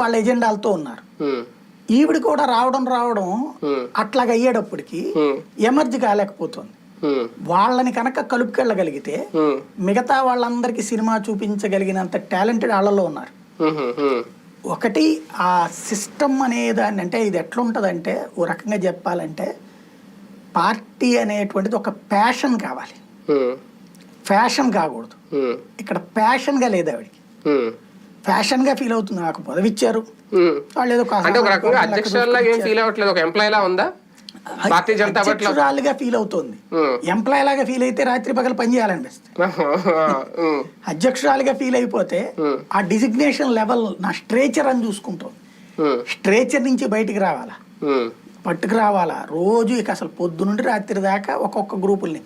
వాళ్ళ ఎజెండాలతో ఉన్నారు. ఈవిడ కూడా రావడం రావడం అట్లాగ అయ్యేటప్పటికి ఎమర్జ్ కాలేకపోతుంది. వాళ్ళని కనుక కలుపుకెళ్ళగలిగితే మిగతా వాళ్ళందరికీ సినిమా చూపించగలిగినంత టాలెంటెడ్ వాళ్ళలో ఉన్నారు. ఒకటి ఆ సిస్టమ్ అనేదాన్ని అంటే ఇది ఎట్లుంటుందంటే ఓ రకంగా చెప్పాలంటే పార్టీ అనేటువంటిది ఒక ప్యాషన్ కావాలి. ఫ్యాషన్ కాకూడదు. ఇక్కడ ప్యాషన్గా లేదు ఆవిడకి. ఫ్యాషన్గా ఫీల్ అవుతుంది నాకు పదవి ఇచ్చారు. వాళ్ళు ఏదో కాస్త అంటే ఒక రకంగా లెక్క అధ్యక్షురాల్లాగా ఏం ఫీల్ అవ్వట్లేదు. ఒక ఎంప్లాయ్ లా ఉందా? భారతీయ జనతా పార్టీలో అధ్యక్షురాలుగా ఫీల్ అవుతుంది. ఎంప్లాయ్ లాగా ఫీల్ అయితే రాత్రి పగలు పని చేయాలనిపిస్తుంది. అధ్యక్షురాలుగా ఫీల్ అయిపోతే ఆ డిజిగ్నేషన్ లెవెల్ నా స్ట్రేచర్ అని చూసుకుంటుంది. ఉమ్, స్ట్రేచర్ నుంచి బయటికి రావాలా? పట్టుకు రావాలా? రోజు ఇక అసలు పొద్దు నుండి రాత్రి దాకా ఒక్కొక్క గ్రూపుల్ని.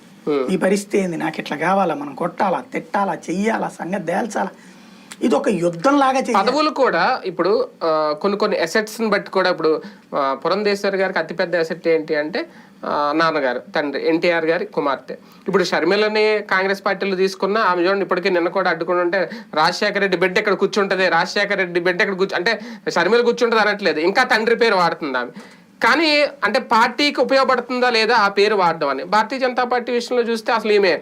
ఈ పరిస్థితి ఏంది? నాకు ఇట్లా కావాలా? మనం కొట్టాలా? తిట్టాలా? చెయ్యాలా? సంగతి తేల్చాలా? ఇది ఒక యుద్ధం లాగా పదవులు కూడా ఇప్పుడు కొన్ని కొన్ని అసెట్స్ని బట్టి కూడా ఇప్పుడు పురంధేశ్వర్ గారికి అతిపెద్ద అసెట్ ఏంటి అంటే నాన్నగారు తండ్రి ఎన్టీఆర్ గారి కుమార్తె. ఇప్పుడు షర్మిలని కాంగ్రెస్ పార్టీలో తీసుకున్న ఆమె చూడండి ఇప్పటికీ నిన్న కూడా అడ్డుకుని ఉంటే రాజశేఖర రెడ్డి బిడ్డ ఇక్కడ కూర్చుంటది రాజశేఖర రెడ్డి బిడ్డ ఎక్కడ కూర్చు అంటే షర్మిల కూర్చుంటది అనట్లేదు. ఇంకా తండ్రి పేరు వాడుతుంది ఆమె. కానీ అంటే పార్టీకి ఉపయోగపడుతుందా లేదా ఆ పేరు వాడడం అని. భారతీయ జనతా పార్టీ విషయంలో చూస్తే అసలు ఈమె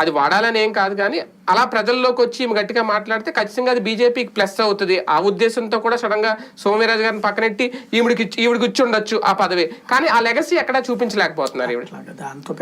అది వాడాలని ఏం కాదు కానీ అలా ప్రజల్లోకి వచ్చి ఈమె గట్టిగా మాట్లాడితే ఖచ్చితంగా అది బీజేపీకి ప్లస్ అవుతుంది. ఆ ఉద్దేశంతో కూడా సడన్గా సోమవీరాజు గారిని పక్కనెట్టి ఈవిడికి ఈవిడికి ఇచ్చి ఉండొచ్చు ఆ పదవి. కానీ ఆ లెగసీ ఎక్కడా చూపించలేకపోతున్నారు ఈవిడ. దాంతో